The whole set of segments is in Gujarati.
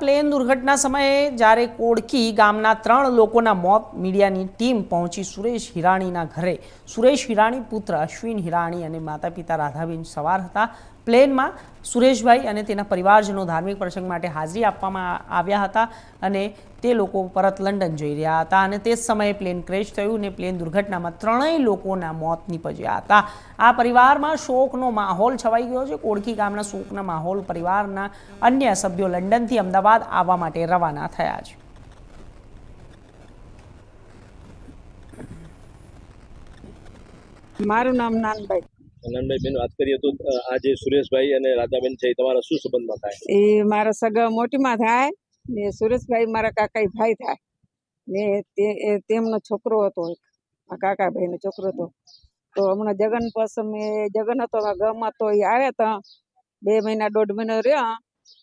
પ્લેન દુર્ઘટના સમયે જ્યારે કોડકી ગામના ત્રણ લોકોના મોત, મીડિયાની ટીમ પહોંચી સુરેશ હિરાણીના ઘરે. સુરેશ હિરાણી પુત્ર અશ્વિન હિરાણી અને માતા પિતા રાધાબેન સવાર હતા. પ્લેનમાં સુરેશભાઈ અને તેના પરિવારજનો ધાર્મિક પ્રસંગ માટે હાજરી આપવામાં આવ્યા હતા અને તે લોકો પરત લંડન જઈ રહ્યા હતા અને તે જ સમયે પ્લેન ક્રેશ થયું અને પ્લેન દુર્ઘટનામાં ત્રણેય લોકોના મોત નીપજ્યા હતા. આ પરિવારમાં શોકનો માહોલ છવાઈ ગયો છે. કોડકી ગામના શોકના માહોલ પરિવારના અન્ય સભ્યો લંડનથી અમદાવાદ આવવા માટે રવાના થયા છે. મારું નામ નાનભાઈ આનંદભાઈ બેન વાત કરીએ તો આજે આ જે સુરેશભાઈ અને રાધાબેન છે એ તમારા શું સંબંધમાં થાય? એ મારા સગા મોટીમાં થાય ને સુરેશભાઈ મારા કાકાઈ ભાઈ થાય ને તે તેમનો છોકરો હતો એક આ કાકાભાઈનો છોકરો હતો. તો હમણાં જગન પસમ એ જગન હતો ગામમાં તો એ આવ્યા હતા. બે મહિના દોઢ મહિનો રહ્યા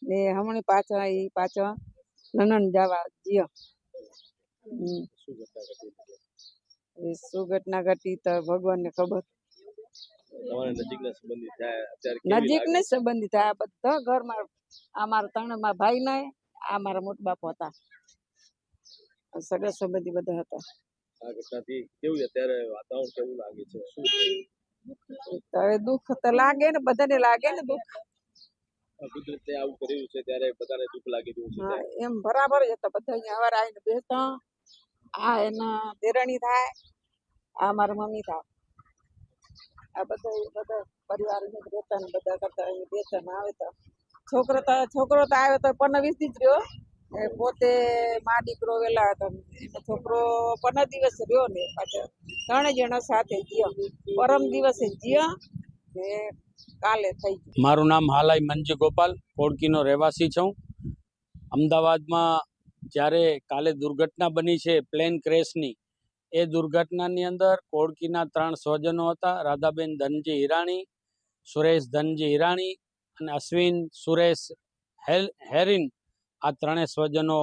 ને હમણાં પાછા એ પાછા નનન જવા જ્યાં શું ઘટના ઘટી તો ભગવાનને ખબર. તમારા નજીકના સંબંધી થયા અત્યારે બધા ઘરમાં આ ત્રણ મારા ભાઈ ને આ મારા મોટા બાપ હતા. સગા સંબંધી બધા હતા. આ ઘટનાથી કેવું અત્યારે વાતાવરણ કેવું લાગે છે? શું હવે દુઃખ તો લાગે ને બધાને લાગે ને દુઃખ. કુદરતે આવું કર્યું છે ત્યારે બધાને દુઃખ લાગી રહ્યું છે એમ બરાબર જ હતા બધા અહીંયા હવાર આવીને બેસતા. આ એના દેરાણી થાય આ મારા મમ્મી થાય. આ બધા બધા પરિવાર ને રહેતા ને બધા કરતા અહીં બેસતા આવે તો. છોકરો તો છોકરો તો આવ્યો તો પંદર વીસ દિવસ રહ્યો. પોતે મા દીકરો વેલા હતા એનો છોકરો પંદર દિવસ રહ્યો ને પાછા. ત્રણેય જણા સાથે જીયો પરમ દિવસે ગયા ને કાલે થઈ મારું નામ હાલાઈ મંજી ગોપાલ કોડકીનો રહેવાસી છું. અમદાવાદમાં જ્યારે કાલે દુર્ઘટના બની છે, પ્લેન ક્રેશની એ દુર્ઘટનાની અંદર કોળકીના ત્રણ સ્વજનો હતા. રાધાબેન ધનજી હિરાણી, સુરેશ ધનજી હિરાણી અને અશ્વિન, સુરેશ હેલ, હેરિન આ ત્રણેય સ્વજનો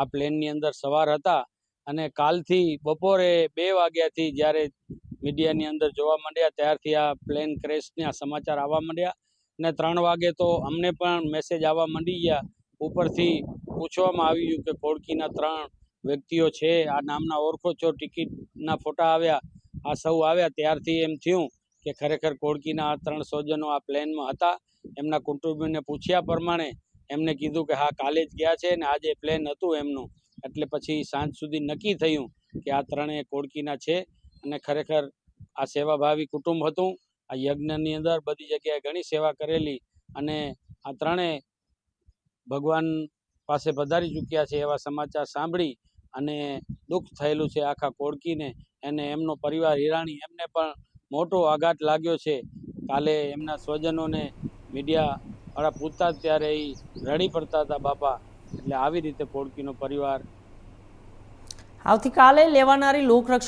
આ પ્લેનની અંદર સવાર હતા અને કાલથી બપોરે બે વાગ્યાથી જ્યારે મીડિયાની અંદર જોવા માંડ્યા ત્યારથી આ પ્લેન ક્રેશના સમાચાર આવવા માંડ્યા અને ત્રણ વાગે તો અમને પણ મેસેજ આવવા માંડી ગયા. ઉપરથી પૂછવામાં આવ્યું કે કોળકીના ત્રણ વ્યક્તિઓ છે, આ નામના ઓળખો છો, ટિકિટના ફોટા આવ્યા, આ સૌ આવ્યા, ત્યારથી એમ થયું કે ખરેખર કોડકીના આ ત્રણ સ્વજનો આ પ્લેનમાં હતા. એમના કુટુંબીને પૂછ્યા પ્રમાણે એમને કીધું કે હા, કાલે જ ગયા છે અને આજે પ્લેન હતું એમનું. એટલે પછી સાંજ સુધી નક્કી થયું કે આ ત્રણેય કોડકીના છે અને ખરેખર આ સેવાભાવી કુટુંબ હતું. આ યજ્ઞની અંદર બધી જગ્યાએ ઘણી સેવા કરેલી અને આ ત્રણેય ભગવાન પાસે પધારી ચૂક્યા છે એવા સમાચાર સાંભળી અને દુઃખ થયેલું છે આખા કોળકીને. અને એમનો પરિવાર હિરાણી એમને પણ મોટો આઘાત લાગ્યો છે. કાલે એમના સ્વજનોને મીડિયા પૂછતા ત્યારે એ રડી પડતા હતા, બાપા, એટલે આવી રીતે કોળકીનો પરિવાર? આવતીકાલે લેવાનારી લોકરક્ષા